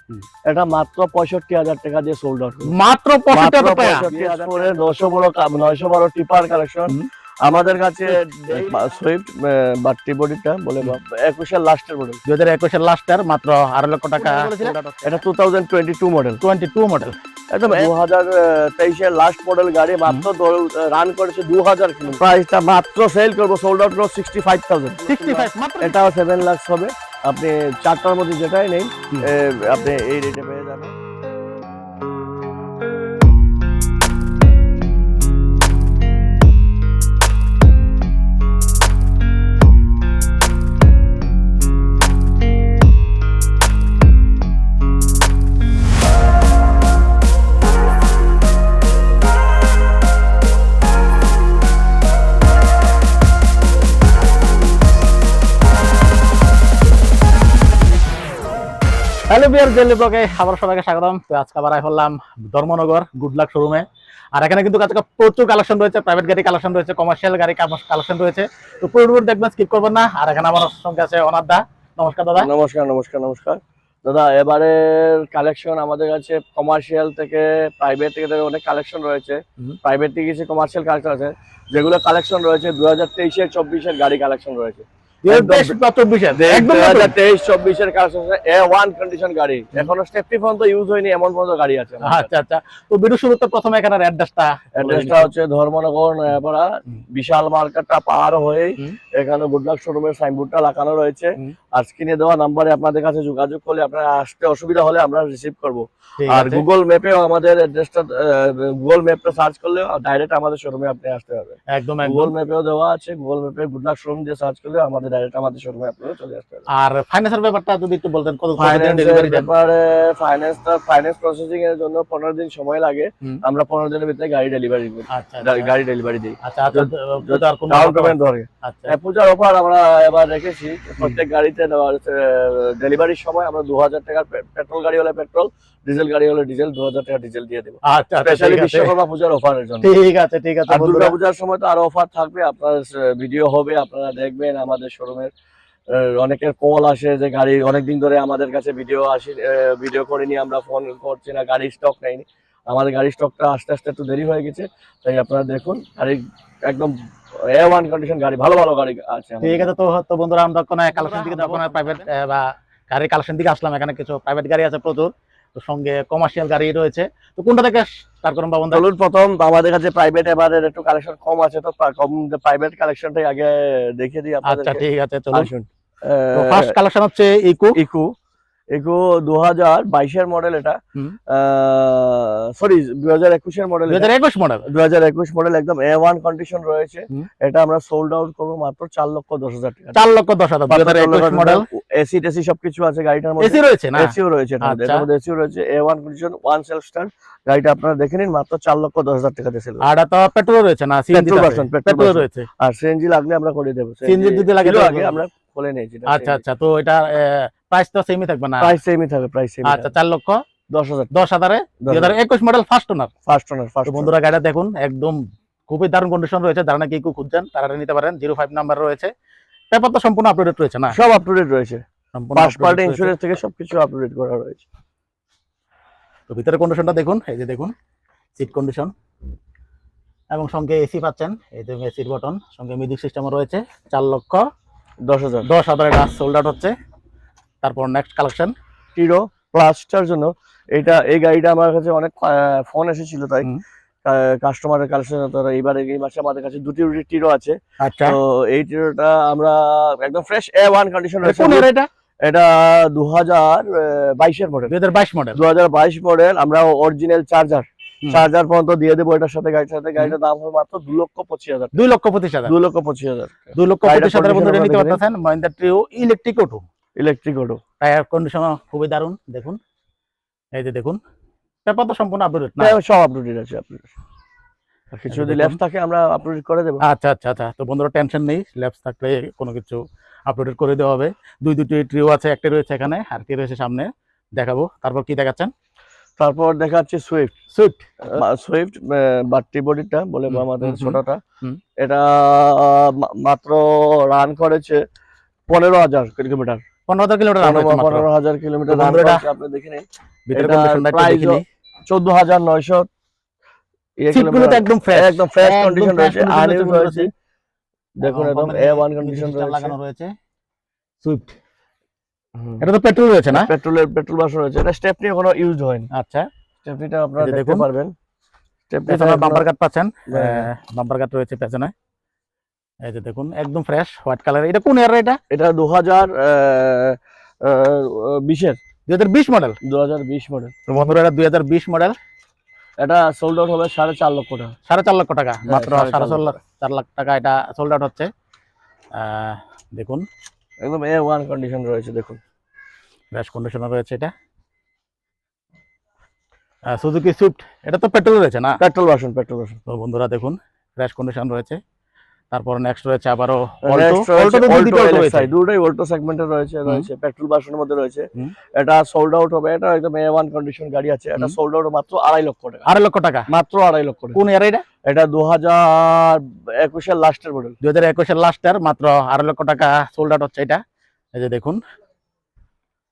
হুম। এটা মাত্র পঁয়ষট্টি হাজার টাকা দিয়ে সোল্ড আউট মাত্র পঁয়ষট্টি হাজার টাকা? নয়শো বড় নয়শো বারো টিপার কালেকশন আমাদের কাছে সুইফট বাট্টি বডিটা বলে একুশের লাস্টের মডেল দুই হাজার একুশের লাস্টের মাত্র আড়াই লক্ষ টাকা এটা two thousand twenty two model twenty two model একদম দু হাজার তেইশের লাস্ট মডেল গাড়ি মাত্র রান করেছে দু হাজার কিলো প্রাইসটা মাত্র সেল করব sold out sixty five thousand sixty five এটাও সেভেন লাক্স হবে। আপনি চারটার মধ্যে যেটাই নেই আপনি এই রেটে পেয়ে যাবেন। হ্যালো বিয়ার জেলি ব্লগে আবার সবাইকে স্বাগতম। তো আজকে আবার হলাম ধর্মনগর গুড লাক শোরুমে আর এখানে কিন্তু আজকে প্রচুর কালেকশন রয়েছে প্রাইভেট গাড়ি কালেকশন রয়েছে কমার্শিয়াল গাড়ি কালেকশন রয়েছে। তো পুরো দেখবেন স্কিপ করবেন না। আর এখানে আমার সঙ্গে আছে অনার দা। নমস্কার দাদা। নমস্কার নমস্কার নমস্কার। দাদা এবারের কালেকশন আমাদের কাছে কমার্শিয়াল থেকে প্রাইভেট থেকে থেকে অনেক কালেকশন রয়েছে। প্রাইভেট থেকে কিছু কমার্শিয়াল কালেকশন আছে। যেগুলো কালেকশন রয়েছে দু হাজার তেইশের চব্বিশের গাড়ি কালেকশন রয়েছে। এখনও স্টেপটি ফোন তো ইউজ হয়নি এমন পর্যন্ত গাড়ি আছে আচ্ছা আচ্ছা। তো শুরুতে প্রথমে এখানে অ্যাড্রেসটা অ্যাড্রেসটা হচ্ছে ধর্মনগর নয়াপাড়া। হুম। বিশাল মার্কেটটা পার হয়ে। এখানে গুডলাক শোরুমের সাইনবোর্ডটা লাগানো রয়েছে। আর স্ক্রিনে দেওয়া নাম্বারে আপনাদের কাছে যোগাযোগ করলে আপনারা আসতে অসুবিধা হলে আমরা রিসিভ করব। আর গুগল ম্যাপেও আমাদের অ্যাড্রেসটা গুগল ম্যাপটা সার্চ করলে ডাইরেক্ট আমাদের শোরুমে আপনি আসতে হবে একদম গুগল ম্যাপেও দেওয়া আছে গুগল ম্যাপে গুডলাক শোরুম দিয়ে সার্চ করলে আমাদের ডাইরেক্ট আমাদের শোরুমে আপনারা চলে আসতে হবে আর ফাইন্যান্সের ব্যাপারটা যদি একটু বলতেন কত ডেলিভারি ব্যাপারে ফাইন্যান্সটা ফাইন্যান্স প্রসেসিং এর জন্য পনেরো দিন সময় লাগে। আমরা পনেরো দিনের ভিতরে গাড়ি ডেলিভারি করি। আচ্ছা আচ্ছা। গাড়ি ডেলিভারি দিই। আচ্ছা আচ্ছা। আর কোনো ডাউন পেমেন্ট ধরে। আচ্ছা। হ্যাঁ, পূজার অফার আমরা এবার রেখেছি। প্রত্যেক গাড়িতে ডেলিভারির সময় আমরা দু হাজার টাকার পেট্রোল গাড়ি হলে পেট্রোল ডিজেল গাড়ি হলে ডিজেল দু হাজার টাকা ডিজেল দিয়ে দেবো। আচ্ছা আচ্ছা স্পেশালি বিশ্বকর্মা পূজার অফারের জন্য। ঠিক আছে ঠিক আছে দুর্গা পূজার সময় তো আরও অফার থাকবে আপনার ভিডিও হবে আপনারা দেখবেন আমাদের শোরুমের অনেকের কল আসে যে গাড়ি অনেকদিন ধরে আমাদের কাছে ভিডিও আসি ভিডিও করিনি আমরা ফোন করছি না গাড়ির স্টক নেইনি। আমাদের গাড়ির স্টকটা আস্তে আস্তে একটু দেরি হয়ে গেছে তাই আপনারা দেখুন গাড়ি একদম এ ওয়ান কন্ডিশন গাড়ি ভালো ভালো গাড়ি আছে ঠিক আছে তো তো বন্ধুরা আমরা কোনো কালেকশন দিকে যাব না প্রাইভেট বা গাড়ির কালেকশন দিকে আসলাম এখানে কিছু প্রাইভেট গাড়ি আছে প্রচুর। তো সঙ্গে কমার্শিয়াল গাড়ি রয়েছে। তো কোনটা থেকে স্টার্ট করুন বা বন্ধু প্রথম আমাদের কাছে প্রাইভেট এবারের একটু কালেকশন কম আছে তো কম প্রাইভেট কালেকশনটাই আগে দেখিয়ে দিই আচ্ছা ঠিক আছে চলুন। আসুন। ফার্স্ট কালেকশন হচ্ছে ইকো ইকো ইকো দু হাজার বাইশের মডেল এটা। সরি দু হাজার একুশের মডেল দুই হাজার একুশ মডেল দু হাজার একুশ মডেল একদম এ ওয়ান কন্ডিশন রয়েছে। এটা আমরা সোল্ড আউট করব মাত্র চার লক্ষ দশ হাজার টাকা। চার লক্ষ দশ হাজার দুই হাজার একুশ মডেল এসি টেসি সবকিছু আছে গাড়িটার মধ্যে। এসি রয়েছে না? এসিও রয়েছে এটার মধ্যে। আচ্ছা। এসিও রয়েছে। A one condition one self start গাড়িটা আপনারা দেখে নিন মাত্র চার লক্ষ দশ হাজার টাকা দিয়ে আর তো পেট্রোল রয়েছে না? সিএনজি পেট্রোল রয়েছে। আর সিএনজি লাগলে আমরা করে দেবো। CNG যদি লাগে আগে আমরা খুলে নিয়েছি আচ্ছা আচ্ছা তো এটা প্রাইস তো সেমই থাকবে না। প্রাইস সেমই থাকবে প্রাইস সেমই আচ্ছা চার লক্ষ দশ হাজার। দশ হাজারে। দুই হাজার একুশ model first owner first owner first বন্ধুরা গাড়িটা দেখুন একদম খুবই দারুণ কন্ডিশন রয়েছে। যারা নাকি ইকো খুঁজছেন তারা এটা নিতে পারেন। জিরো ফাইভ নাম্বার রয়েছে। পেপার তো সম্পূর্ণ আপডেট রয়েছে না? সব আপ টু ডেট রয়েছে সম্পূর্ণ ফার্স্ট পার্টি। ইন্স্যুরেন্স থেকে সবকিছু আপ টু করা রয়েছে। তো ভিতরে কন্ডিশনটা দেখুন এই যে দেখুন সিট কন্ডিশন এবং সঙ্গে এসি পাচ্ছেন এই যে এসির বটন সঙ্গে মিউজিক সিস্টেমও রয়েছে চার লক্ষ দশ হাজার। দশ হাজার সোল্ড আউট হচ্ছে। তারপর নেক্সট কালেকশন টিরো প্লাসটার জন্য। এটা এই গাড়িটা আমার কাছে অনেক ফোন এসেছিল তাই। কাস্টমারের কালেকশন এবারে এই মাসে আমাদের কাছে দুটি দুটি টিরো আছে। আচ্ছা। তো এই টিরোটা আমরা একদম ফ্রেশ এ ওয়ান কন্ডিশন রয়েছে। এটা? এটা দু হাজার বাইশের মডেল দুই হাজার বাইশ মডেল দু হাজার বাইশ মডেল আমরা অরিজিনাল চার্জার চার্জার পর্যন্ত দিয়ে দেবো এটার সাথে গাড়ির সাথে। গাড়িটার দাম হবে মাত্র দু লক্ষ পঁচিশ হাজার দুই লক্ষ পঁচিশ হাজার। দু লক্ষ পঁচিশ হাজার দুই লক্ষ পঁচিশ condition নিতে পারতেছেন Mahindra Treo electric auto electric auto tyre condition খুবই দারুণ দেখুন। এই যে দেখুন পেপার তো সম্পূর্ণ আপডেট না। সব আপডেট আছে আপডেট আর কিছু যদি। ল্যাপস থাকে আমরা আপলোড করে দেবো। আচ্ছা আচ্ছা আচ্ছা। তো বন্ধুরা টেনশন নেই ল্যাবস থাকলে কোনো কিছু আপলোডেড করে দেওয়া হবে। দুই দুটি ট্রিও আছে একটা রয়েছে এখানে আর কি রয়েছে সামনে। দেখাবো। তারপর কি দেখাচ্ছেন? তারপর দেখা যাচ্ছে সুইফট সুইফট সুইফট বাট্টি বডিটা বলে আমাদের। ছোটটা। এটা মাত্র রান করেছে পনেরো হাজার কিলোমিটার। পনেরো হাজার কিলোমিটার। পনেরো হাজার কিলোমিটার আপনি দেখে নিন। চোদ্দ হাজার নয়শো। তো একদম ফ্রেশ একদম ফ্রেশ কন্ডিশন রয়েছে। আনইউজ রয়েছে। দেখুন একদম এ ওয়ান কন্ডিশন লাগানো রয়েছে। সুইফট এটা তো পেট্রোল রয়েছে না? পেট্রোলের পেট্রোল বাস রয়েছে। এটা স্টেপনি এখনও ইউজ হয়নি। আচ্ছা। স্টেপনিটা আপনারা দেখতে। পারবেন। স্টেপনিটা পেছনে বাম্পার কাট পাচ্ছেন। হ্যাঁ। বাম্পার কাট রয়েছে পেছনে। এই যে দেখুন একদম ফ্রেশ হোয়াইট কালার এটা কোন ইয়ার এটা? এটা দু হাজার বিশের। দুই হাজার বিশ মডেল দু হাজার বিশ মডেল বন্ধুরা এটা দুই হাজার বিশ মডেল এটা সোল্ড আউট হবে সাড়ে চার লক্ষ টাকা। সাড়ে চার লক্ষ টাকা হ্যাঁ, মাত্র সাড়ে চার লাখ টাকা। এটা সোল্ড আউট হচ্ছে। দেখুন। একদম এ ওয়ান কন্ডিশন রয়েছে দেখুন। ফ্রেশ কন্ডিশনার রয়েছে এটা। সুজুকি সুইফট এটা তো পেট্রোল রয়েছে না? পেট্রোল ভার্সন পেট্রোল ভার্সন তো বন্ধুরা দেখুন ফ্রেশ কন্ডিশন রয়েছে। তারপর নেক্সট রয়েছে আবারও অল্টো অল্টো দুটো Alto রয়েছে। দুটোই অল্টো সেগমেন্টের রয়েছে। রয়েছে পেট্রোল ভার্সনের মধ্যে রয়েছে। এটা সোল্ড আউট হবে এটা একদম এ ওয়ান কন্ডিশন গাড়ি আছে এটা সোল্ড আউট মাত্র আড়াই লক্ষ টাকা। আড়াই লক্ষ টাকা? মাত্র আড়াই লক্ষ টাকা। কোন ইয়ার এটা? এটা দু হাজার একুশের লাস্টের মডেল দুই হাজার একুশের লাস্টের মাত্র আড়াই লক্ষ টাকা সোল্ড আউট হচ্ছে এটা। এই যে দেখুন।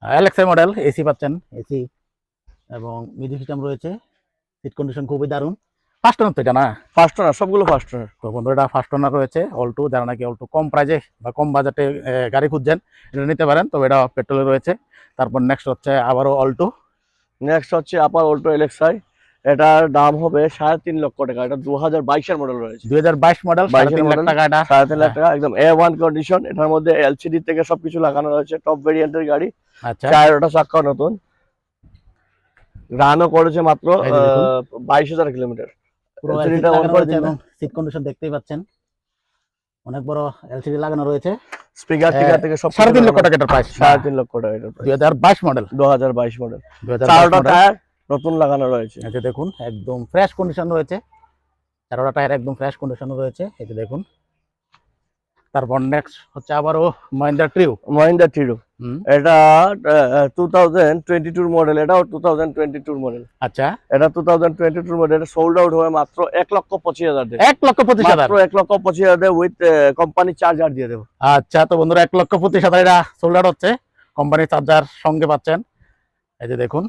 এলএক্সআই মডেল এসি পাচ্ছেন। এসি এবং মিউজিক সিস্টেম রয়েছে। সিট কন্ডিশন খুবই দারুণ। ফার্স্ট ওনার তো এটা না? ফার্স্ট ওনার সবগুলো ফার্স্ট ওনার তো বন্ধুরা এটা ফার্স্ট ওনার রয়েছে অল্টো যারা নাকি অল্টো কম প্রাইজে বা কম বাজেটে গাড়ি খুঁজছেন এটা নিতে পারেন। তবে এটা পেট্রোলে রয়েছে। তারপর নেক্সট হচ্ছে আবারও অল্টো নেক্সট হচ্ছে আপার অল্টো এলএক্সআই এটার দাম হবে সাড়ে তিন লক্ষ টাকা। এটা দু হাজার বাইশের মডেল রয়েছে। দুই হাজার বাইশ মডেল সাড়ে তিন লাখ টাকা লাখ টাকা একদম এ ওয়ান কন্ডিশন এটার মধ্যে এলসিডি থেকে সবকিছু লাগানো রয়েছে টপ ভেরিয়েন্টের গাড়ি। আচ্ছা। চারটা চাক্কা নতুন। রানও করেছে মাত্র বাইশ হাজার কিলোমিটার। পুরো করে দিন এবং সিট কন্ডিশন দেখতেই পাচ্ছেন। অনেক বড় এলসিডি লাগানো রয়েছে। স্পিকার টিকার থেকে সব সাড়ে তিন লক্ষ টাকা এটার প্রাইস লক্ষ টাকা এটার মডেল দু হাজার বাইশ মডেল চারটা টায়ার নতুন লাগানো রয়েছে। এই দেখুন একদম ফ্রেশ কন্ডিশন রয়েছে। চারোটা টায়ার একদম ফ্রেশ কন্ডিশন রয়েছে। এই দেখুন তারপর নেক্সট হচ্ছে আবারও মহিন্দ্রা ট্রিউ মহিন্দ্রা টিরো হুম এটা টু থাউজেন্ড টোয়েন্টি টুর মডেল এটাও টু থাউজেন্ড টোয়েন্টি টুর মডেল আচ্ছা। এটা টু থাউজেন্ড টোয়েন্টি টুর মডেল এটা সোল্ড আউট হয়ে মাত্র এক লক্ষ পঁচিশ হাজার এক লক্ষ পঁচিশ হাজার। মাত্র এক লক্ষ পঁচিশ হাজার উইথ কোম্পানি চার্জার দিয়ে দেবো। আচ্ছা তো বন্ধুরা এক লক্ষ পঁচিশ হাজার এটা সোল্ডার হচ্ছে। কোম্পানির চার্জার সঙ্গে পাচ্ছেন। এই যে দেখুন।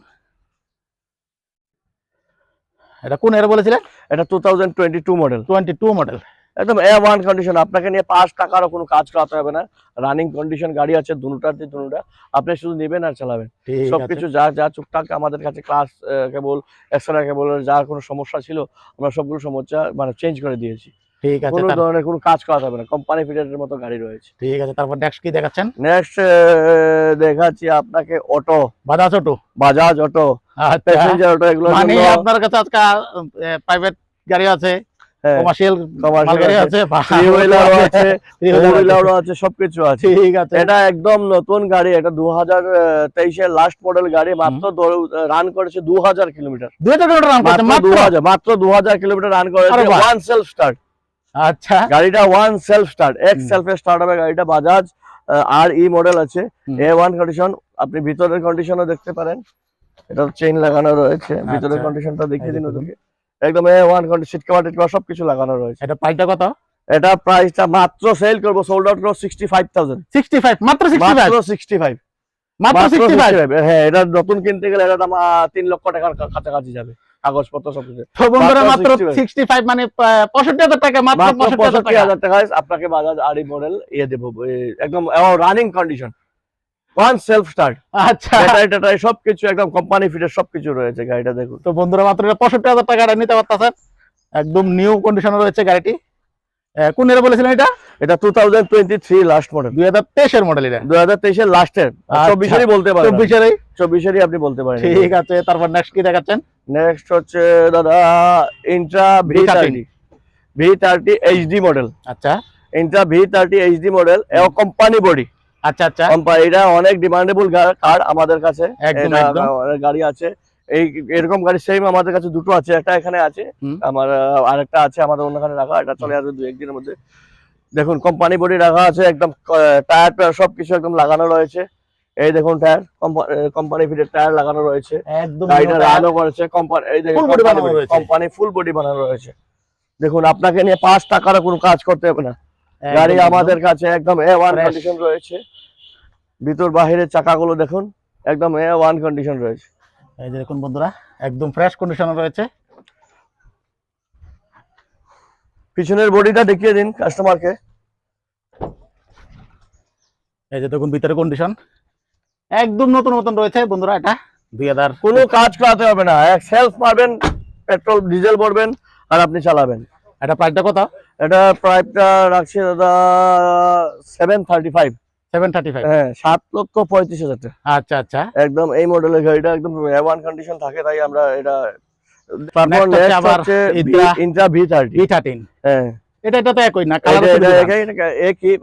এটা কোন এর বলেছিলেন? এটা two thousand twenty two model twenty two model একদম এ ওয়ান কন্ডিশন আপনাকে নিয়ে পাঁচ টাকারও কোনো কাজ করাতে হবে না। রানিং কন্ডিশন গাড়ি আছে দুটাতে দুটা আপনি শুধু নেবেন আর চালাবেন। সবকিছু যা যা টুকটাক আমাদের কাছে ক্লাস কেবল এক্সট্রা কেবল যা কোনো সমস্যা ছিল আমরা সবগুলো সমস্যা মানে চেঞ্জ করে দিয়েছি। ঠিক আছে কোনো ধরনের কোনো কাজ করাতে হবে না। কোম্পানি মতো গাড়ি রয়েছে। ঠিক আছে তারপর নেক্সট কি দেখাচ্ছেন? নেক্সট দেখাচ্ছি আপনাকে auto Bajaj auto Bajaj auto passenger auto এগুলো মানে আপনার কাছে আজকে প্রাইভেট গাড়ি আছে। কমার্শিয়াল commercial আছে, আছে থ্রি হুইলারও আছে। Three ফোর আছে। সবকিছু আছে। ঠিক আছে। এটা একদম নতুন গাড়ি এটা দু হাজার লাস্ট মডেল গাড়ি মাত্র রান করেছে কিলোমিটার। দুই হাজার কিলোমিটার রান করছে মাত্র কিলোমিটার রান করেছে। ওয়ান সেলফ স্টার্ট আচ্ছা। গাড়িটা ওয়ান সেলফ স্টার্ট এক সেলফে স্টার্ট হবে গাড়িটা বাজাজ আর ই মডেল আছে। এ ওয়ান কন্ডিশন আপনি ভিতরের কন্ডিশনও দেখতে পারেন। এটা চেইন লাগানো রয়েছে। ভিতরের আচ্ছা। কন্ডিশনটা দেখিয়ে দিন। ওদেরকে। একদম ওয়ান কন্ডিশন সিট কভার টিট কভার সবকিছু লাগানো রয়েছে। এটা প্রাইসটা কত? এটা প্রাইসটা মাত্র সেল করব সোল্ড আউট করব sixty five thousand sixty five মাত্র সিক্সটি ফাইভ মাত্র সিক্সটি ফাইভ মাত্র সিক্সটি ফাইভ হ্যাঁ এটা নতুন কিনতে গেলে এটা দাম আহ, তিন লক্ষ টাকার কাছাকাছি যাবে। কাগজপত্র সব কিছু তো বন্ধুরা মাত্র মাত্র 65 সিক্সটি ফাইভ মানে টাকা মাত্র মাত্র পঁয়ষট্টি হাজার পঁয়ষট্টি টাকা। আপনাকে বাজাজ আড়ি মডেল ইয়ে দেবো একদম running condition one self start আচ্ছা। ব্যাটারি ট্যাটারি সবকিছু একদম কোম্পানি ফিটের সবকিছু রয়েছে গাড়িটা দেখুন। তো বন্ধুরা মাত্র পঁয়ষট্টি হাজার টাকা এটা নিতে পারতেছেন। একদম নিউ কন্ডিশনে রয়েছে গাড়িটি। কোন বলেছিলেন এটা? লাস্ট মডেল এটা। লাস্টের আচ্ছা। বলতে পারেন। আপনি বলতে পারেন। ঠিক আছে তারপর নেক্সট কি দেখাচ্ছেন? নেক্সট হচ্ছে দাদা Intra V V30 thirty V thirty HD model আচ্ছা। ইন্ট্রা এইচডি মডেল এবং কোম্পানি বডি আচ্ছা আচ্ছা। কোম্পানি এটা অনেক ডিমান্ডেবল কার আমাদের কাছে। গাড়ি আছে। এই এরকম গাড়ি সেম আমাদের কাছে দুটো আছে একটা এখানে আছে আমার আরেকটা আছে আমাদের অন্যখানে রাখা এটা চলে আসবে দু একদিনের মধ্যে। দেখুন কোম্পানি বডি রাখা আছে একদম টায়ার টায়ার সবকিছু একদম লাগানো রয়েছে। এই দেখুন টায়ার কোম্পানি ফিটের টায়ার লাগানো রয়েছে। গাড়িটা রানও করেছে কোম্পানি এই দেখুন ফুল বডি বানানো রয়েছে। দেখুন আপনাকে নিয়ে পাঁচ টাকারও কোনো কাজ করতে হবে না। গাড়ি আমাদের কাছে একদম এ ওয়ান কন্ডিশন রয়েছে। ভিতর বাহিরের চাকাগুলো দেখুন একদম এ ওয়ান কন্ডিশন রয়েছে। এই যে দেখুন বন্ধুরা একদম ফ্রেশ কন্ডিশনে রয়েছে। পিছনের বডিটা দেখিয়ে দিন কাস্টমারকে এই যে দেখুন ভিতরে কন্ডিশন একদম নতুন নতুন রয়েছে বন্ধুরা এটা। দুই হাজার কোনো কাজ করাতে হবে না। এক সেলফ মারবেন পেট্রোল ডিজেল ভরবেন আর আপনি চালাবেন। এটা প্রাইসটা কত? এটা প্রাইসটা রাখছি দাদা সেভেন থার্টি ফাইভ হ্যাঁ লক্ষ পঁয়ত্রিশ হাজার টাকা। আচ্ছা আচ্ছা। একদম এই মডেলের গাড়িটা একদম ওয়ান কন্ডিশন থাকে তাই আমরা এটা তারপর আবার ইন্ট্রা হ্যাঁ। এটা এটা তো একই না কালার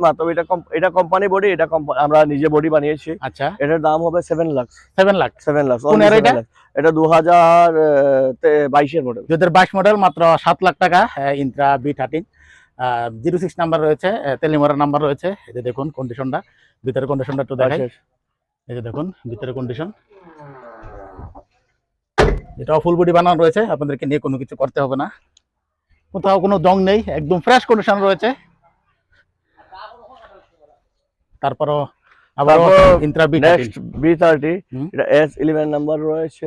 মাত্র এটা এটা কোম্পানি বডি এটা আমরা নিজে বডি বানিয়েছি। আচ্ছা। এটার দাম হবে seven lakh seven lakh seven lakh কোন এটা? এটা দু হাজার বাইশের মডেল দুই হাজার বাইশ মডেল মাত্র সাত লাখ টাকা Intra V thirteen zero six number রয়েছে তেলিমোরার নাম্বার রয়েছে। এই যে দেখুন কন্ডিশনটা ভিতরে কন্ডিশনটা একটু দেখাই। এই যে দেখুন ভিতরে কন্ডিশন এটাও ফুল বডি বানানো রয়েছে আপনাদেরকে নিয়ে কোনো কিছু করতে হবে না। কোথাও কোনো জং নেই একদম ফ্রেশ কন্ডিশন রয়েছে। তারপরও আবার Intra V next V thirty এটা এস ইলেভেন নাম্বার রয়েছে।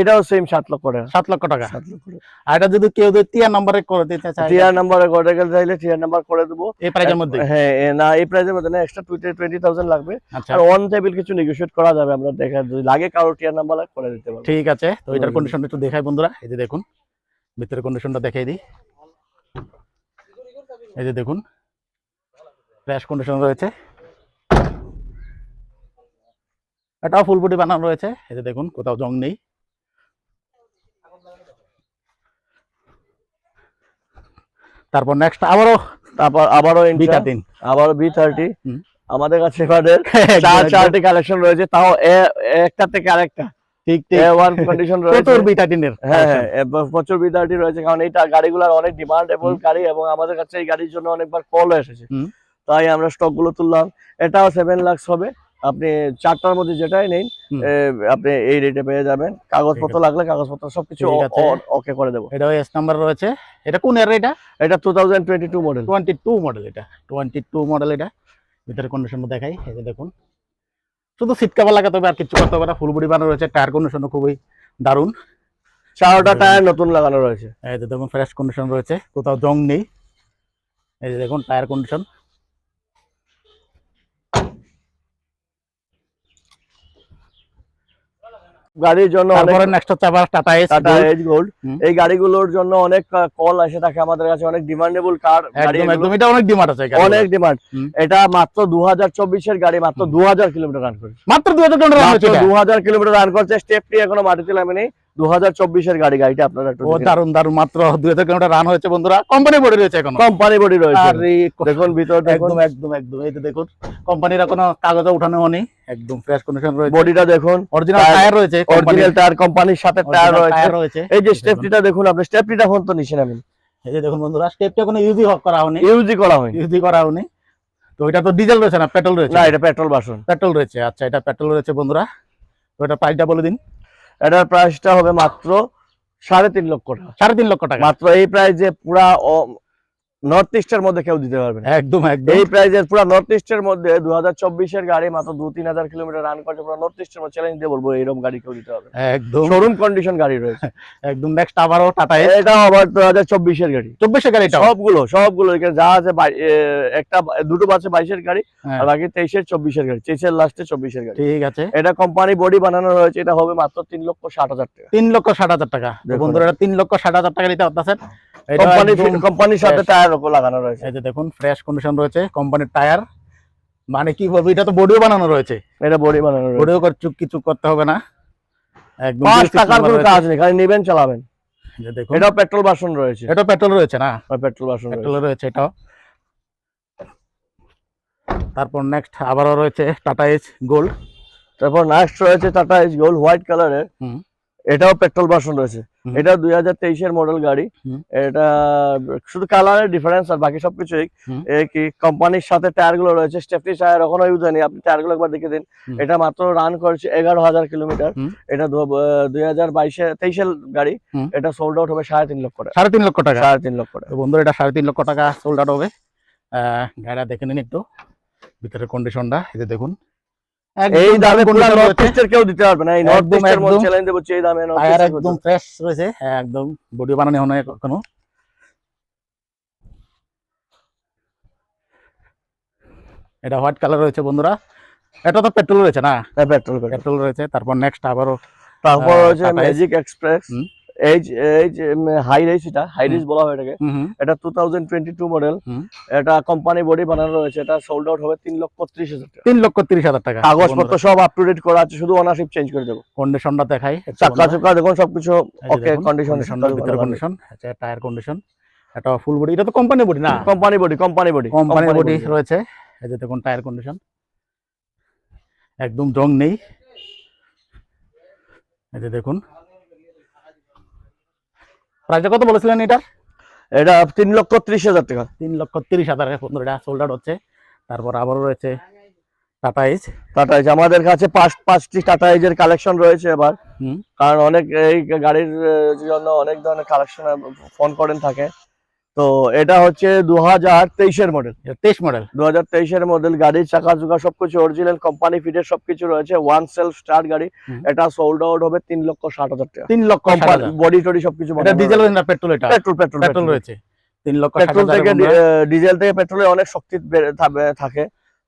এটাও সেম সাত লক্ষ টাকা। সাত লক্ষ টাকা। সাত লক্ষ আর এটা যদি কেউ যদি টিয়ার নাম্বারে করে দিতে চায় টিয়ার নাম্বারে করে গেলে চাইলে টিয়ার নাম্বার করে দেবো। এই প্রাইজের মধ্যে? হ্যাঁ না এই প্রাইসের মধ্যে না এক্সট্রা টোয়েন্টি থাউজেন্ড লাগবে। আচ্ছা। আর অন টেবিল কিছু নেগোশিয়েট করা যাবে আমরা দেখা যদি লাগে কারও টিয়ার নাম্বার করে দিতে পারব ঠিক আছে তো এটার। কন্ডিশনটা একটু দেখাই বন্ধুরা। এই যে দেখুন ভিতরে কন্ডিশনটা দেখাই দিই। এই যে দেখুন ফ্রেশ কন্ডিশন রয়েছে। এটাও ফুল বডি বানানো রয়েছে। এই যে দেখুন কোথাও জং নেই। তারপর নেক্সট আবারও তারপর আবারও ইন্টার তিন আবারও বি থার্টি। আমাদের কাছে এবারে চার চারটি কালেকশন রয়েছে তাও একটা থেকে আরেকটা। ঠিক এ ওয়ান কন্ডিশন রয়েছে। প্রচুর বিটা তিনের হ্যাঁ হ্যাঁ প্রচুর বি থার্টি রয়েছে কারণ এইটা গাড়িগুলোর অনেক ডিমান্ডেবল গাড়ি এবং আমাদের কাছে এই গাড়ির জন্য অনেকবার কল এসেছে। তাই আমরা স্টকগুলো তুললাম। এটাও সেভেন লাক্স হবে। আপনি চারটার মধ্যে যেটাই নেন আপনি এই রেটে পেয়ে যাবেন। কাগজপত্র লাগলে কাগজপত্র সবকিছু ওকে করে দেবো। এটাও এস নাম্বার রয়েছে। এটা কোন এর এটা? এটা two thousand twenty two model twenty two model এটা। টোয়েন্টি টু মডেল এটা। ভিতরে কন্ডিশনটা দেখাই। এই যে দেখুন। শুধু সিট কাভার লাগাতে হবে আর কিছু করতে হবে না। ফুল বডি বানানো রয়েছে। টায়ার কন্ডিশন খুবই দারুণ। চারটা টায়ার নতুন লাগানো রয়েছে। এই যে দেখুন ফ্রেশ কন্ডিশন রয়েছে। কোথাও জং নেই। এই যে দেখুন টায়ার কন্ডিশন গাড়ির জন্য তারপরে নেক্সট হচ্ছে আবার Tata Ace Tata Ace gold এই গাড়িগুলোর জন্য অনেক কল আসে থাকে আমাদের কাছে অনেক ডিমান্ডেবল কার গাড়ি একদম একদম এটা অনেক ডিমান্ড আছে অনেক ডিমান্ড এটা মাত্র দু হাজার চব্বিশের গাড়ি মাত্র হুম। দু হাজার কিলোমিটার রান করে মাত্র দুই হাজার কিলোমিটার রান কিলোমিটার রান করছে। স্টেপটি এখনও মাটিতে নামেনি। গাড়ি গাড়িটা আপনারা একটু ও দারুণ দারুণ মাত্র দুই হাজার কিলোমিটার রান হয়েছে বন্ধুরা। কোম্পানি বডি রয়েছে এখন। কোম্পানি বডি রয়েছে। আরে দেখুন ভিতর একদম একদম একদম। এই দেখুন কোম্পানির কোনো কাগজে উঠানো নেই একদম ফ্রেশ কন্ডিশন রয়েছে। বডিটা দেখুন। অরিজিনাল টায়ার রয়েছে। অরিজিনাল টায়ার কোম্পানির সাথে টায়ার রয়েছে। এই যে স্টেপটিটা দেখুন আপনি। স্টেপটিটা ফোন তো নিচে নামেন এই যে দেখুন বন্ধুরা স্টেপটা কোনো ইউজই করা হয়নি। ইউজই করা হয়নি। ইউজই করা হয়নি। তো এটা তো ডিজেল রয়েছে না পেট্রোল রয়েছে? না এটা পেট্রোল বাসন। পেট্রোল রয়েছে আচ্ছা এটা পেট্রোল রয়েছে বন্ধুরা। তো এটা প্রাইসটা বলে দিন। এটার প্রাইসটা হবে মাত্র সাড়ে তিন লক্ষ টাকা। সাড়ে তিন লক্ষ টাকা। মাত্র এই প্রাইজে পুরা নর্থ ইস্টের মধ্যে কেউ দিতে পারবে একদম একদম। এই প্রাইজের পুরো নর্থ ইস্টের মধ্যে দু হাজার চব্বিশের গাড়ি মাত্র দু তিন হাজার কিলোমিটার রান করছে পুরো নর্থ ইস্টের মধ্যে চ্যালেঞ্জ দিয়ে বলব এরকম গাড়ি কেউ দিতে হবে একদম। শোরুম কন্ডিশন গাড়ি রয়েছে। একদম নেক্সট আবারও টাটা এটা আবার দু হাজার চব্বিশের গাড়ি চব্বিশে গাড়িটা সবগুলো সবগুলো এখানে যা আছে একটা দুটো বাসে বাইশের গাড়ি হ্যাঁ। আর বাকি তেইশের চব্বিশের গাড়ি তেইশের লাস্টে চব্বিশের গাড়ি। ঠিক আছে। এটা কোম্পানি বডি বানানো রয়েছে এটা হবে মাত্র তিন লক্ষ ষাট হাজার টাকা। তিন লক্ষ ষাট হাজার টাকা। দেখুন। বন্ধুরা তিন লক্ষ ষাট হাজার টাকা নিতে পারতেছেন। কোম্পানি কোম্পানির সাথে। টায়ার লাগানো রয়েছে। এই যে দেখুন ফ্রেশ কন্ডিশন রয়েছে কোম্পানির টায়ার মানে কি বলব এটা তো বডিও বানানো রয়েছে। এটা বডি বানানো রয়েছে। বডিও কিছু করতে হবে না। একদম পাঁচ 26 টাকার কোনো কাজ নেই খালি নেবেন চালাবেন। এই দেখুন। এটাও পেট্রোল বাসন রয়েছে। এটা পেট্রোল রয়েছে না? পেট্রোল বাসন পেট্রোল রয়েছে এটাও। তারপর নেক্সট আবারও রয়েছে টাটা এস গোল্ড তারপর নেক্সট রয়েছে টাটা এস গোল্ড হোয়াইট কালারের হুম। এটাও পেট্রোল ভার্সন রয়েছে। এটা দুই হাজার তেইশের মডেল গাড়ি। এটা শুধু কালারের ডিফারেন্স আর বাকি কি কোম্পানির সাথে টায়ারগুলো রয়েছে। স্টেপনি টায়ার এখনও ইউজ হয়নি। আপনি টায়ারগুলো একবার দেখে দিন। এটা মাত্র রান করছে এগারো হাজার কিলোমিটার এটা দুই হাজার বাইশে তেইশের গাড়ি। এটা সোল্ড আউট হবে সাড়ে তিন লক্ষ টাকা। সাড়ে তিন লক্ষ টাকা। সাড়ে তিন লক্ষ টাকা। তো বন্ধুরা এটা সাড়ে তিন লক্ষ টাকা সোল্ড আউট হবে। আহ, গাড়িটা দেখে নিন একটু। ভিতরের কন্ডিশনটা এই যে দেখুন। এই দামে পুরো নর্থ রয়েছে। কেউ দিতে পারবে না এই নর্থ মধ্যে চ্যালেঞ্জ দেবো এই দামে নর্থ একদম ফ্রেশ রয়েছে। হ্যাঁ, একদম। বডি বানানো হয় এখনও। এটা হোয়াইট কালার রয়েছে বন্ধুরা। এটা তো পেট্রোল রয়েছে না? পেট্রোল পেট্রোল রয়েছে তারপর নেক্সট আবারও তারপর হচ্ছে ম্যাজিক এক্সপ্রেস। এইচ এইচ হাই রেস এটা হাই রেস বলা হয় এটাকে। হুম হুম। এটা two thousand twenty two model এটা কোম্পানি বডি বানানো রয়েছে এটা সোল্ড আউট হবে তিন লক্ষ ত্রিশ হাজার তিন লক্ষ তিরিশ হাজার টাকা। কাগজপত্র সব আপ টু ডেট করা আছে শুধু ওনারশিপ চেঞ্জ করে দেবো। কন্ডিশনটা দেখাই। একটু চাকা দেখুন সবকিছু ওকে কন্ডিশন কন্ডিশন আচ্ছা টায়ার কন্ডিশন এটা ফুল বডি এটা তো কোম্পানি বডি না? Company body company body company body রয়েছে। এই যে দেখুন টায়ার কন্ডিশন একদম জং নেই। এই যে দেখুন প্রাইসটা কত বলেছিলেন এটার? এটা তিন লক্ষ ত্রিশ হাজার টাকা। তিন লক্ষ তিরিশ হাজার পনেরো এটা সোল্ড আউট হচ্ছে। তারপর আবারও রয়েছে টাটা এস টাটা এজ আমাদের কাছে পাঁচ পাঁচটি টাটা এজের কালেকশন রয়েছে এবার। হুম। কারণ অনেক এই গাড়ির জন্য অনেক ধরনের কালেকশন ফোন করেন থাকে। তো এটা হচ্ছে দু হাজার তেইশের মডেল তেইশ মডেল দু হাজার তেইশের মডেল গাড়ির চাকা চুকা সবকিছু অরিজিনাল কোম্পানি ফিটের সবকিছু রয়েছে ওয়ান সেলফ স্টার্ট গাড়ি। এটা সোল্ড আউট হবে তিন লক্ষ ষাট হাজার টাকা। তিন লক্ষ বডি টডি সবকিছু ডিজেল না পেট্রোল এটা? পেট্রোল পেট্রোল পেট্রোল রয়েছে। তিন লক্ষ পেট্রোল থেকে ডিজেল থেকে পেট্রোলে অনেক শক্তি থাকে।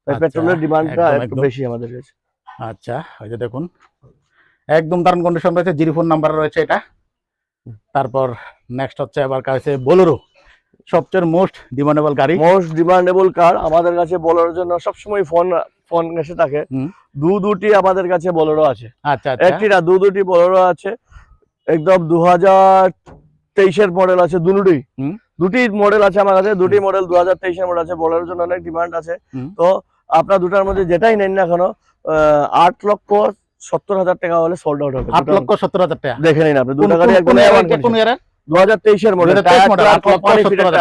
আচ্ছা, পেট্রোলের ডিমান্ডটা একটু বেশি আমাদের কাছে। আচ্ছা ওই যে দেখুন। একদম দারুণ কন্ডিশন রয়েছে জিরো ফোন নাম্বার রয়েছে এটা। তারপর নেক্সট হচ্ছে আবার কাছে বোলেরো সবচেয়ে মোস্ট ডিমান্ডেবল গাড়ি। মোস্ট ডিমান্ডেবল কার আমাদের কাছে বলার জন্য সবসময় ফোন ফোন এসে থাকে। দু দুটি আমাদের কাছে বলেরো আছে। আচ্ছা আচ্ছা। একটি না দু দুটি বলেরো আছে। একদম দু হাজার তেইশের মডেল আছে দুটি। হুম। দুটি মডেল আছে আমার কাছে দুটি মডেল দু হাজার তেইশের মডেল আছে। বলার জন্য অনেক ডিমান্ড আছে। তো আপনার দুটার মধ্যে যেটাই নেন না কেন আহ, আট লক্ষ সত্তর হাজার টাকা হলে সোল্ড আউট হবে। আট লক্ষ সত্তর হাজার টাকা। দেখে নিন আপনি দুটা গাড়ি কোন- একদম দু হাজার তেইশের মডেল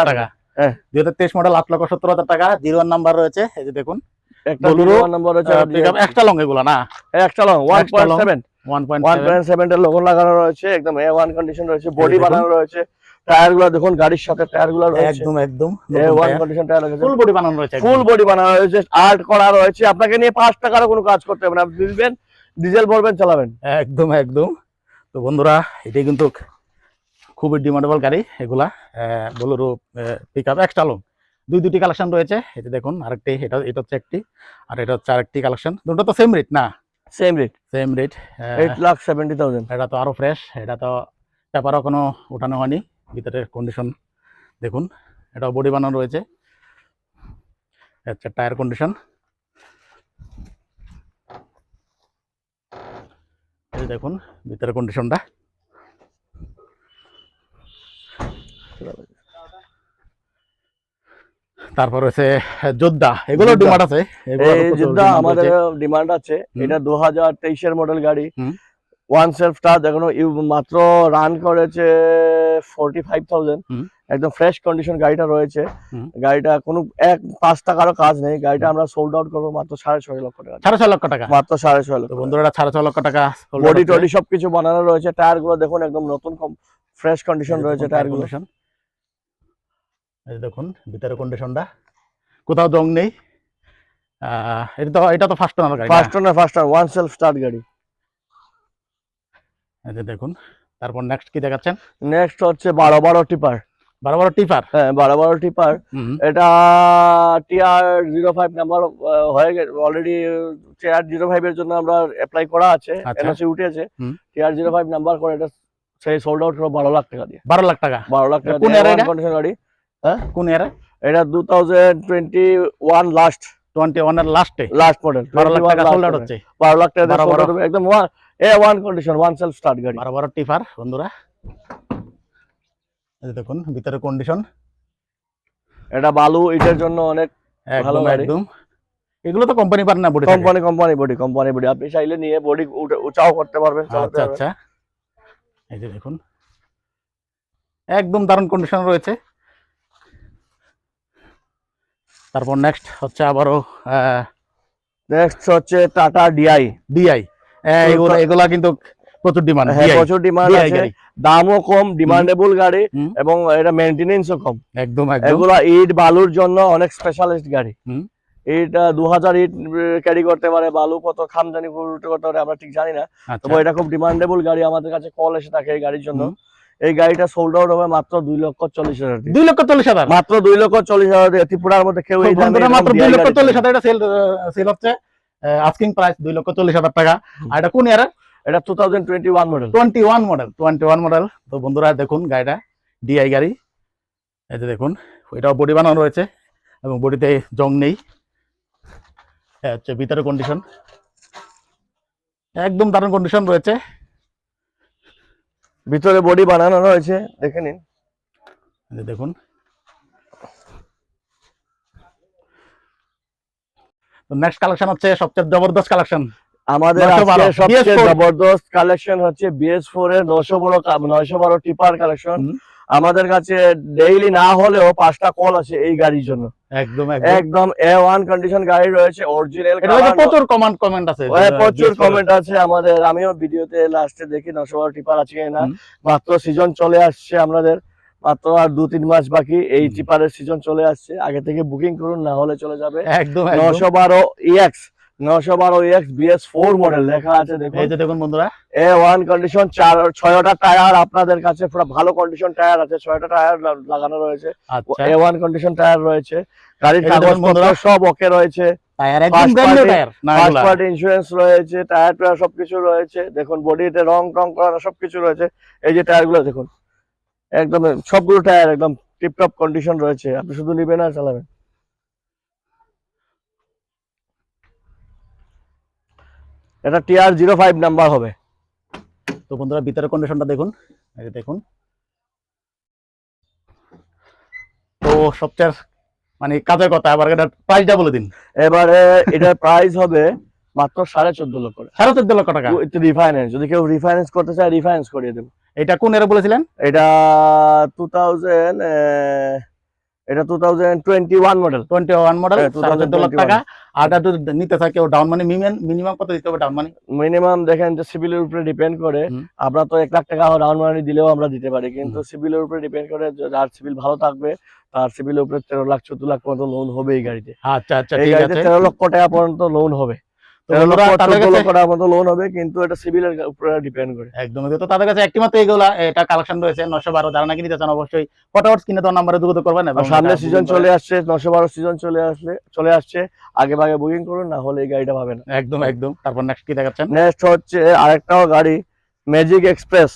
টাকা। হ্যাঁ। দুই হাজার তেইশ মডেল আট লক্ষ সত্তর হাজার টাকা। জিরো নাম্বার রয়েছে এই যে দেখুন। একটা লং এগুলো না? একটা লং ওয়ান পয়েন্ট সেভেন টায়ারগুলো দেখুন। গাড়ির সাথে টায়ারগুলো রয়েছে। একদম একদম ফুল বডি বানানো রয়েছে ফুল বডি বানানো রয়েছে আর্ট করা রয়েছে। আপনাকে নিয়ে পাঁচ টাকারও কোনো কাজ করতে হবে না। আপনি ডিজেল ভরবেন চালাবেন। একদম একদম। তো বন্ধুরা এটাই কিন্তু খুবই ডিমান্ডেবল গাড়ি এগুলা Bolero pick up extra long দুই দুটি কালেকশন রয়েছে এটা দেখুন আরেকটি এটা এটা হচ্ছে একটি আর এটা হচ্ছে আরেকটি কালেকশন দুটো তো সেম রেট না? Same rate same rate eight lakh seventy thousand এটা তো আরও ফ্রেশ এটা তো পেপারও কোনো উঠানো হয়নি ভিতরের কন্ডিশন দেখুন এটা বডি বানানো রয়েছে। আচ্ছা টায়ার কন্ডিশন এই দেখুন ভিতরের কন্ডিশনটা তারপর হচ্ছে যোদ্ধা এগুলো ডিমান্ড আছে? demand আমাদের ডিমান্ড আছে। এটা দু হাজার তেইশের মডেল গাড়ি। ওয়ান সেলফ স্টার এখনও মাত্র রান করেছে ফোরটি ফাইভ থাউজেন্ড একদম ফ্রেশ কন্ডিশন গাড়িটা রয়েছে। গাড়িটা কোনো এক পাঁচ টাকারও কাজ নেই। গাড়িটা আমরা সোল্ড আউট করব মাত্র সাড়ে ছয় লক্ষ টাকা। সাড়ে ছয় লক্ষ টাকা? মাত্র সাড়ে ছয় লক্ষ বন্ধুরা সাড়ে ছয় লক্ষ টাকা বডি টডি সবকিছু বানানো রয়েছে। টায়ারগুলো দেখুন একদম নতুন ফ্রেশ কন্ডিশন রয়েছে টায়ারগুলো। এই দেখুন ভিতরে কন্ডিশনটা কোথাও জং নেই। এটা তো এটা তো ফার্স্ট ওনার গাড়ি first owner first one self start গাড়ি। এই যে দেখুন তারপর নেক্সট কি দেখাচ্ছেন? নেক্সট হচ্ছে বারো বারো টিপার। বড় বড় টিপার? হ্যাঁ বারো বারো টিপার। এটা টিআর জিরো ফাইভ নাম্বার হয়ে গেছে অলরেডি টিআর জিরো ফাইভ এর জন্য আমরা অ্যাপ্লাই করা আছে আচ্ছা। এনওসি উঠেছে। হুম। টিআর জিরো ফাইভ নাম্বার করে এটা সেই সোল্ড আউট করো বারো লাখ টাকা দিয়ে। বারো লাখ টাকা? বারো লাখ টাকা কোন এটা? কন্ডিশন গাড়ি। কোন ইয়ারে? এটা two thousand twenty one last twenty ওয়ানের লাস্টে লাস্ট মডেল বারো লাখ টাকা সোল্ড আউট হচ্ছে। বারো লাখ টাকা একদম one A one condition one self start গাড়ি। বারো বারো টিপার বন্ধুরা। এই দেখুন ভিতরে কন্ডিশন এটা বালু এটার জন্য অনেক ভালো একদম এগুলো তো কোম্পানি পার না body company company body company body আপনি চাইলে নিয়ে বডি উঁচাও করতে পারবেন আচ্ছা আচ্ছা। এই যে দেখুন। একদম দারুণ কন্ডিশন রয়েছে। তারপর নেক্সট হচ্ছে আবারও নেক্সট হচ্ছে টাটা ডিআই ডিআই এগুলো এগুলা কিন্তু প্রচুর ডিমান্ড হ্যাঁ প্রচুর ডিমান্ড আছে। দামও কম ডিমান্ডেবল গাড়ি এবং এটা মেনটেনেন্সও কম। একদম একদম। এগুলা ইট বালুর জন্য অনেক স্পেশালিস্ট গাড়ি। এটা দু হাজার ইট ক্যারি করতে পারে বালু কত উল্টে করতে পারে আমরা ঠিক জানি না। আচ্ছা। তবে এটা খুব ডিমান্ডেবল গাড়ি আমাদের কাছে কল এসে থাকে এই গাড়ির জন্য। এই গাড়িটা সোল্ড আউট হবে মাত্র দুই লক্ষ চল্লিশ হাজার দুই লক্ষ চল্লিশ হাজার? মাত্র দুই লক্ষ চল্লিশ হাজার ত্রিপুরার মধ্যে কেউ মাত্র দুই লক্ষ চল্লিশ হাজার এটা সেল সেল হচ্ছে আস্কিং প্রাইস দুই লক্ষ চল্লিশ হাজার টাকা। আর এটা কোন ইয়ারের এটা two thousand twenty one model twenty one model twenty one model তো বন্ধুরা দেখুন গাড়িটা ডিআই গাড়ি। এই যে দেখুন এটাও বডি বানানো রয়েছে এবং বডিতে জং নেই। এই হচ্ছে ভিতরে কন্ডিশন একদম দারুণ কন্ডিশন রয়েছে। ভিতরে বডি বানানো রয়েছে দেখে নিন। দেখুন। নেক্সট কালেকশন হচ্ছে সবচেয়ে জবরদস্ত কালেকশন আমাদের সবচেয়ে জবরদস্ত কালেকশন হচ্ছে বিএস ফোর এর নশো বড় নয়শো বারো টিপার কালেকশন আমাদের কাছে ডেইলি না হলেও পাঁচটা কল আছে এই গাড়ির জন্য। একদম একদম। একদম এ ওয়ান কন্ডিশন গাড়ি রয়েছে অরিজিনাল প্রচুর কমেন্ট কমেন্ট আছে। প্রচুর কমেন্ট আছে আমাদের। আমিও ভিডিওতে লাস্টে দেখি নশো বারো টিপার আছে না। মাত্র সিজন চলে আসছে আমাদের। মাত্র আর দু তিন মাস বাকি এই। টিপারের সিজন চলে আসছে। আগে থেকে বুকিং করুন না হলে চলে যাবে। একদম একদম। নশো বারো ইএক্স নশো বারো ইএক্স বিএস ফোর মডেল লেখা আছে দেখুন। এই যে দেখুন বন্ধুরা। এ ওয়ান কন্ডিশন চার ছয়টা টায়ার আপনাদের কাছে পুরো ভালো কন্ডিশন টায়ার আছে ছয়টা টায়ার লাগানো রয়েছে। আচ্ছা। এ ওয়ান কন্ডিশন টায়ার রয়েছে। গাড়ির এই যে দেখুন কাগজপত্র সব ওকে রয়েছে। টায়ার একদম brand new tyre first party insurance রয়েছে টায়ার টায়ার সবকিছু রয়েছে। দেখুন বডিতে রং টং করানো সবকিছু রয়েছে। এই যে টায়ারগুলো দেখুন। একদম সবগুলো টায়ার একদম টিপটপ কন্ডিশন রয়েছে। আপনি শুধু নিবেন আর চালাবেন। এটা টিআর জিরো ফাইভ নাম্বার হবে। তো বন্ধুরা ভিতরের কন্ডিশনটা দেখুন। এই যে দেখুন। তো সবচেয়ে মানে কাজের কথা আবার এটা প্রাইসটা বলে দিন। এবারে এটার প্রাইস হবে মাত্র সাড়ে চোদ্দ লক্ষ সাড়ে চোদ্দ লক্ষ টাকা? রিফাইন্যান্স যদি কেউ রিফাইন্যান্স করতে চায় রিফাইন্যান্স করিয়ে দেবো। এটা কোন এর বলেছিলেন? এটা টু থাউজেন্ড এটা two thousand twenty one model twenty one model হ্যাঁ, সাড়ে চোদ্দ লক্ষ টাকা। আর এটা যদি নিতে থাকে ও ডাউন মানি মিনিমাম মিনিমাম কত দিতে হবে ডাউন মানি মিনিমাম দেখেন যে সিভিলের উপরে ডিপেন্ড করে আমরা তো এক লাখ টাকা ডাউন মানি দিলেও আমরা দিতে পারি কিন্তু সিভিলের উপরে ডিপেন্ড করে যার সিভিল ভালো থাকবে তার সিভিলের উপরে তেরো লাখ চোদ্দ লাখ পর্যন্ত লোন হবে এই গাড়িতে। আচ্ছা আচ্ছা ঠিক আছে। তেরো লক্ষ টাকা পর্যন্ত লোন হবে। তো তেরো বন্ধুরা, লক্ষ তাদের চোদ্দ কাছে লক্ষ টাকা পর্যন্ত লোন হবে কিন্তু এটা সিভিলের উপরে ডিপেন্ড করে। একদম তো তাদের কাছে একটি মাত্র এটা কালেকশন রয়েছে নশো বারো যারা নাকি নিতে চান অবশ্যই ফটাফট কিনে দেওয়ার নাম্বারে যোগাযোগ করবেন এবং সামনে সিজন চলে আসছে নশো বারো সিজন চলে আসলে চলে আসছে আগে ভাগে বুকিং করুন না হলে এই গাড়িটা পাবেন একদম একদম। তারপর নেক্সট কি দেখাচ্ছেন? নেক্সট হচ্ছে আরেকটাও গাড়ি ম্যাজিক এক্সপ্রেস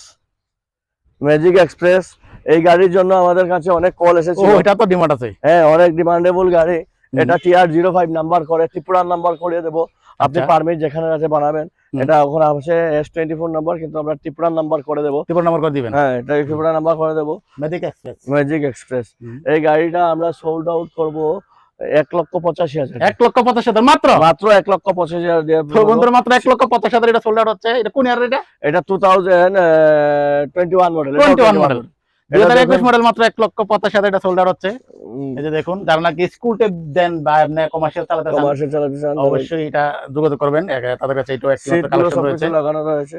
ম্যাজিক এক্সপ্রেস এই গাড়ির জন্য আমাদের কাছে অনেক কল ও এসেছিল এটা তো ডিমান্ড আছে। হ্যাঁ অনেক ডিমান্ডেবল গাড়ি। এটা টিআর জিরো ফাইভ নাম্বার করে ত্রিপুরার নাম্বার করে দেবো। আপনি আচ্ছা। পারমিট যেখানে আছে বানাবেন এটা ওখানে আছে এস টোয়েন্টি ফোর নাম্বার কিন্তু আমরা ত্রিপুরার নাম্বার করে দেবো। ত্রিপুরা নাম্বার করে দিবেন? হ্যাঁ এটা ত্রিপুরা নাম্বার করে দেবো। ম্যাজিক এক্সপ্রেস ম্যাজিক এক্সপ্রেস এই গাড়িটা আমরা সোল্ড আউট করব এক লক্ষ পঁচাশি হাজার। এক লক্ষ পঞ্চাশ হাজার মাত্র? মাত্র এক লক্ষ পঁচাশি হাজার বন্ধুরা মাত্র এক লক্ষ পঞ্চাশ হাজার এটা সোল্ড আউট হচ্ছে। এটা কোন ইয়ার এটা? এটা two thousand twenty one model 21 model। দুই হাজার একুশ মডেল মাত্র এক লক্ষ পঞ্চাশ হাজার এটা হচ্ছে। এই যে দেখুন যারা নাকি স্কুল টেপ দেন বা এমনি কমার্শিয়াল চালাতে কমার্শিয়াল চালাতে চান অবশ্যই এটা যোগাযোগ করবেন। তাদের কাছে এটাও একটি কালেকশন রয়েছে। লাগানো রয়েছে।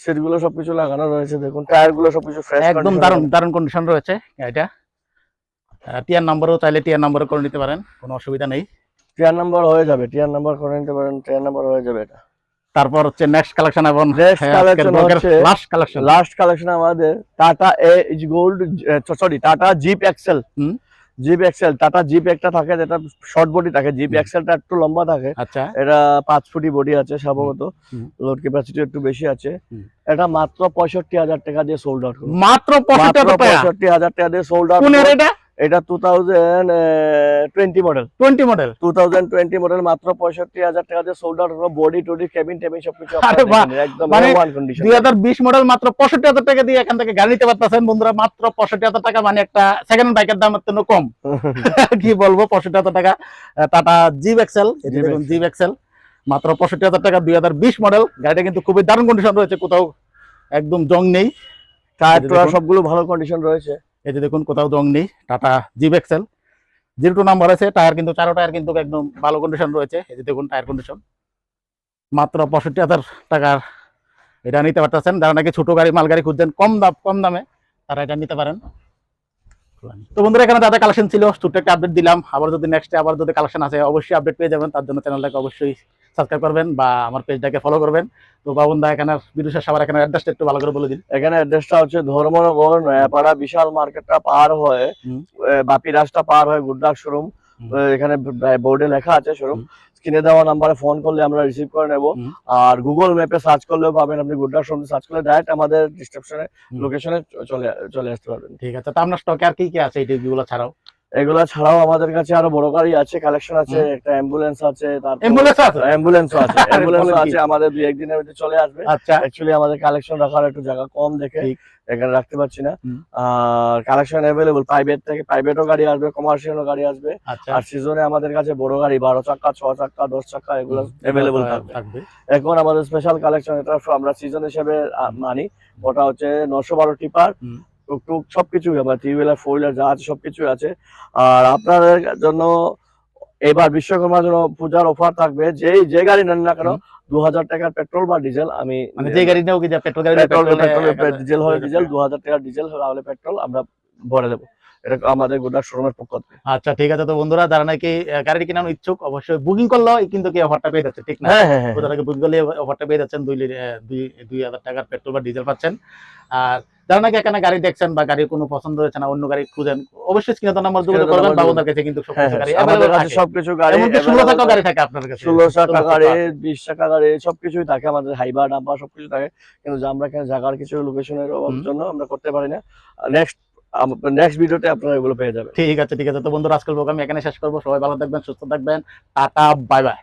সিটগুলো সবকিছু লাগানো রয়েছে দেখুন। টায়ারগুলো সবকিছু ফ্রেশ একদম দারুণ দারুণ কন্ডিশন রয়েছে এটা টিয়ার নাম্বারও চাইলে টিয়ার নাম্বারও করে নিতে পারেন কোনো অসুবিধা নেই। টিয়ার নাম্বার হয়ে যাবে টিয়ার নাম্বার করে নিতে পারেন টিয়ার নাম্বার হয়ে যাবে এটা। তারপর হচ্ছে নেক্সট কালেকশন এবং লাস্ট কালেকশন লাস্ট কালেকশন আমাদের Tata Ace gold sorry Tata Zip XL. Zip XL Tata Zip একটা থাকে যেটা শর্ট বডি থাকে জিপ। এক্সেলটা একটু লম্বা থাকে। আচ্ছা। এটা পাঁচ ফুটি বডি আছে সম্ভবত। লোড ক্যাপাসিটি একটু বেশি আছে। এটা মাত্র পঁয়ষট্টি হাজার টাকা দিয়ে সোল্ড আউট মাত্র পঁয়ষট্টি হাজার টাকা। পঁয়ষট্টি হাজার টাকা দিয়ে সোল্ড আউট কোন এর এটা? এটা two thousand twenty model twenty model two thousand twenty model মাত্র পঁয়ষট্টি হাজার টাকা দিয়ে সোল্ড আউট করব বডি টডি কেবিন টেবিন সবকিছু একদম মানে ওয়ান কন্ডিশন দুই হাজার বিশ মডেল মাত্র পঁয়ষট্টি হাজার টাকা দিয়ে এখান থেকে গাড়ি নিতে পারতেছেন। বন্ধুরা মাত্র পঁয়ষট্টি হাজার টাকা মানে একটা সেকেন্ড বাইকের দামের জন্য কম। কি বলব পঁয়ষট্টি হাজার টাকা। Tata Zip XL Zip XL মাত্র পঁয়ষট্টি হাজার টাকা দুই হাজার বিশ মডেল গাড়িটা কিন্তু খুবই দারুণ কন্ডিশন রয়েছে। কোথাও একদম জং নেই। টায়ার। সবগুলো ভালো কন্ডিশন রয়েছে। এই যে দেখুন, কোথাও জং নেই Tata Zip XL zero two number আছে টায়ার কিন্তু, চারো টায়ার কিন্তু একদম ভালো কন্ডিশন রয়েছে। এই যে দেখুন টায়ার কন্ডিশন মাত্র পঁয়ষট্টি হাজার টাকার এটা নিতে পারতেছেন। যারা নাকি ছোট গাড়ি, মাল গাড়ি খুঁজছেন, কম দাম, কম দামে তারা এটা নিতে পারেন। তো বন্ধুরা, এখানে দাদা কালেকশন ছিল, ছোট্ট একটা আপডেট দিলাম। আবার যদি নেক্সট আবার যদি কালেকশন আছে অবশ্যই আপডেট পেয়ে যাবেন। তার জন্য চ্যানেলটাকে অবশ্যই সাবস্ক্রাইব করবেন বা আমার পেজটাকে ফলো করবেন। তো বাবুন দা এখানে শেষ আবার এখানে অ্যাড্রেসটা একটু ভালো করে বলে দিন। এখানে অ্যাড্রেসটা হচ্ছে ধর্মনগর নয়াপাড়া বিশাল মার্কেটটা পার হয়ে বাপি রাস্তা পার হয়ে গুড্ডাক শোরুম এখানে বোর্ডে লেখা আছে শোরুম স্ক্রিনে দেওয়া নাম্বারে ফোন করলে আমরা রিসিভ করে নেব। আর গুগল ম্যাপে সার্চ করলেও পাবেন আপনি গুড্ডাক শোরুম সার্চ করলে ডাইরেক্ট আমাদের ডিসক্রিপশনে লোকেশনে চলে চলে আসতে পারবেন। ঠিক আছে তো আপনার স্টকে আর কি কি আছে এই টিপগুলো ছাড়াও? এগুলা ছাড়াও আমাদের কাছে আরও বড় গাড়ি আছে কালেকশন আছে একটা অ্যাম্বুলেন্স আছে তারপর অ্যাম্বুলেন্স আছে? অ্যাম্বুলেন্সও আছে। আরে অ্যাম্বুলেন্সও বলেন কি? আছে আমাদের দুই একদিনের মধ্যে চলে আসবে। আচ্ছা। অ্যাকচুয়ালি আমাদের কালেকশন রাখার একটু জায়গা কম দেখে। এখানে রাখতে পারছি না। আর কালেকশন অ্যাভেলেবল প্রাইভেট থেকে প্রাইভেটও গাড়ি আসবে কমার্শিয়ালও গাড়ি আসবে। আচ্ছা। আর সিজনে আমাদের কাছে বড় গাড়ি বারো চাকা ছ চাকা দশ চাকা এগুলো অ্যাভেলেবল থাকবে। এখন আমাদের স্পেশাল কালেকশন এটা আমরা সিজন হিসেবে মানি। ওটা হচ্ছে নশো বারো টিপার টুকটুক আমার থ্রি হুইলার ফোর হুইলার যা আছে আছে। আর আপনাদের জন্য এবার বিশ্বকর্মার জন্য পূজার অফার থাকবে। যেই যে গাড়ি নেন না কেন দু হাজার টাকার পেট্রোল বা ডিজেল আমি মানে যে গাড়ি নেব কি পেট্রোল গাড়ি পেট্রোল পেট্রোল ডিজেল হলে ডিজেল দু হাজার টাকার ডিজেল হলে পেট্রোল আমরা ভরে দেবো। এটা আমাদের শোরুমের পক্ষ থেকে। আচ্ছা ঠিক আছে। তো বন্ধুরা যারা নাকি গাড়ি কেনার ইচ্ছুক অবশ্যই বুকিং করল কিন্তু কি অফারটা পেয়ে যাচ্ছে ঠিক না? হ্যাঁ হ্যাঁ হ্যাঁ। বুকিং করলে অফারটা পেয়ে যাচ্ছেন দুই দুই হাজার টাকার পেট্রোল বা ডিজেল পাচ্ছেন। আর যারা নাকি এখানে গাড়ি দেখছেন বা গাড়ির কোনো পছন্দ হয়েছে না অন্য গাড়ি খুঁজেন অবশ্যই স্ক্রিনে নাম্বার যোগাযোগ করবেন বাবুদের কাছে কিন্তু সব হ্যাঁ, গাড়ি হ্যাঁ, আমাদের কাছে সবকিছু গাড়ি এমনকি ষোলো টাকাও গাড়ি থাকে। আপনার কাছে। ষোলো টাকা গাড়ি টাকা। বিশ টাকা গাড়ি সবকিছুই থাকে আমাদের হাইবা ডাম্পা সবকিছু থাকে। কিন্তু আমরা এখানে জায়গার কিছু লোকেশনের। জন্য আমরা করতে পারি না। নেক্সট নেক্সট ভিডিওতে আপনারা এগুলো পেয়ে যাবেন। ঠিক আছে ঠিক আছে। তো বন্ধুরা, আজকের প্রোগ্রাম এখানে শেষ করব। সবাই ভালো থাকবেন, সুস্থ থাকবেন। Tata bye bye